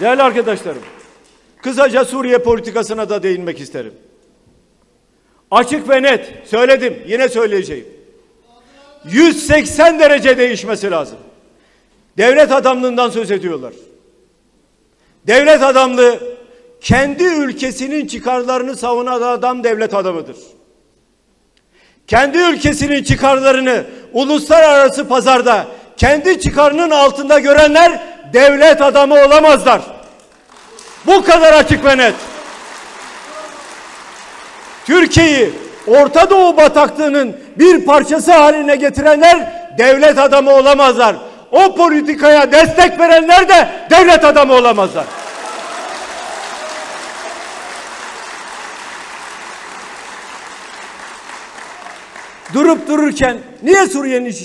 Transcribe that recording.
Değerli arkadaşlarım, kısaca Suriye politikasına da değinmek isterim. Açık ve net söyledim, yine söyleyeceğim. 180 derece değişmesi lazım. Devlet adamlığından söz ediyorlar. Devlet adamlığı kendi ülkesinin çıkarlarını savunan adam devlet adamıdır. Kendi ülkesinin çıkarlarını uluslararası pazarda kendi çıkarının altında görenler devlet adamı olamazlar. Bu kadar açık ve net. Türkiye'yi Orta Doğu bataklığının bir parçası haline getirenler devlet adamı olamazlar. O politikaya destek verenler de devlet adamı olamazlar. Durup dururken niye Suriye'nin iç